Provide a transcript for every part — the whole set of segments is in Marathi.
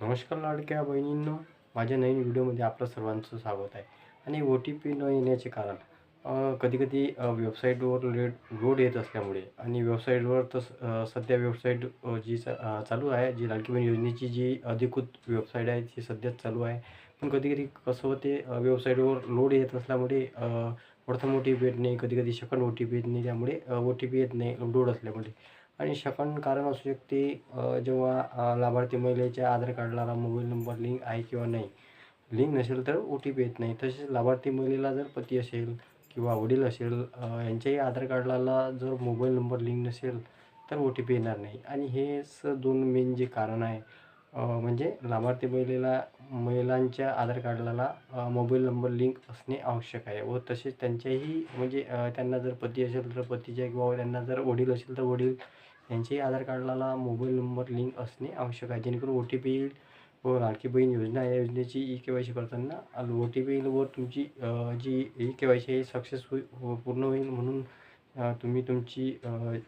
नमस्कार लाडक्या बहिणींनो माझ्या नवीन व्हिडिओमध्ये आपलं सर्वांचं स्वागत आहे. आणि ओ टी पी न येण्याचे कारण कधीकधी वेबसाईटवर लेट लोड येत असल्यामुळे आणि वेबसाईटवर तर सध्या वेबसाईट जी चा- चालू आहे जी लाडकी बहीण योजनेची जी अधिकृत वेबसाईट आहे ती सध्याच चालू आहे. पण कधीकधी कसं होते वेबसाईटवर लोड येत असल्यामुळे प्रथम ओ टी पी येत नाही कधीकधी सेकंड ओ टी पी येत नाही त्यामुळे ओ टी पी येत नाही लोड असल्यामुळे. आणि सेकंड कारण असू शकते जेव्हा लाभार्थी महिलेच्या आधार कार्डला मोबाईल नंबर लिंक आहे किंवा नाही. लिंक नसेल तर ओ टी पी येत नाही. तसेच लाभार्थी महिलेला जर पती असेल किंवा वडील असेल यांच्याही आधार कार्डाला जर मोबाईल नंबर लिंक नसेल तर ओ टी पी येणार नाही. आणि हेच दोन मेन जे कारण आहे म्हणजे लाभार्थी महिलेला महिलांच्या आधार कार्डाला मोबाईल नंबर लिंक असणे आवश्यक आहे व तसेच त्यांच्याही म्हणजे त्यांना जर पती असेल तर पतीच्या किंवा त्यांना जर वडील असेल तर वडील यांच्याही आधार कार्डाला मोबाईल नंबर लिंक असणे आवश्यक आहे. जेणेकरून ओ टी पी येईल व लाडकी बहीण योजना या योजनेची ई के वाय सी करताना ओ टी पी येईल व तुमची जी ई के वाय सी आहे सक्सेस होईल पूर्ण होईल म्हणून तुम्ही तुमची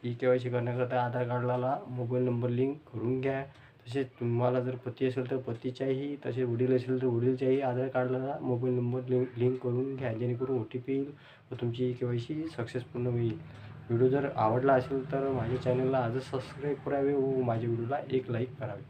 ई के वाय सी करण्याकरता आधार कार्डाला मोबाईल नंबर लिंक करून घ्या. तसेच तुम्हाला जर पती असेल तर पतीच्याही तसे वडील असेल तर वडीलच्याही आधार कार्डला मोबाईल नंबर लिंक लिंक करून घ्या. जेणेकरून ओ टी पी येईल व तुमची के वाय सी सक्सेसपूर्ण होईल. व्हिडिओ जर आवडला असेल तर माझ्या चॅनलला आजच सबस्क्राईब करावे व माझ्या व्हिडिओला एक लाईक करावे.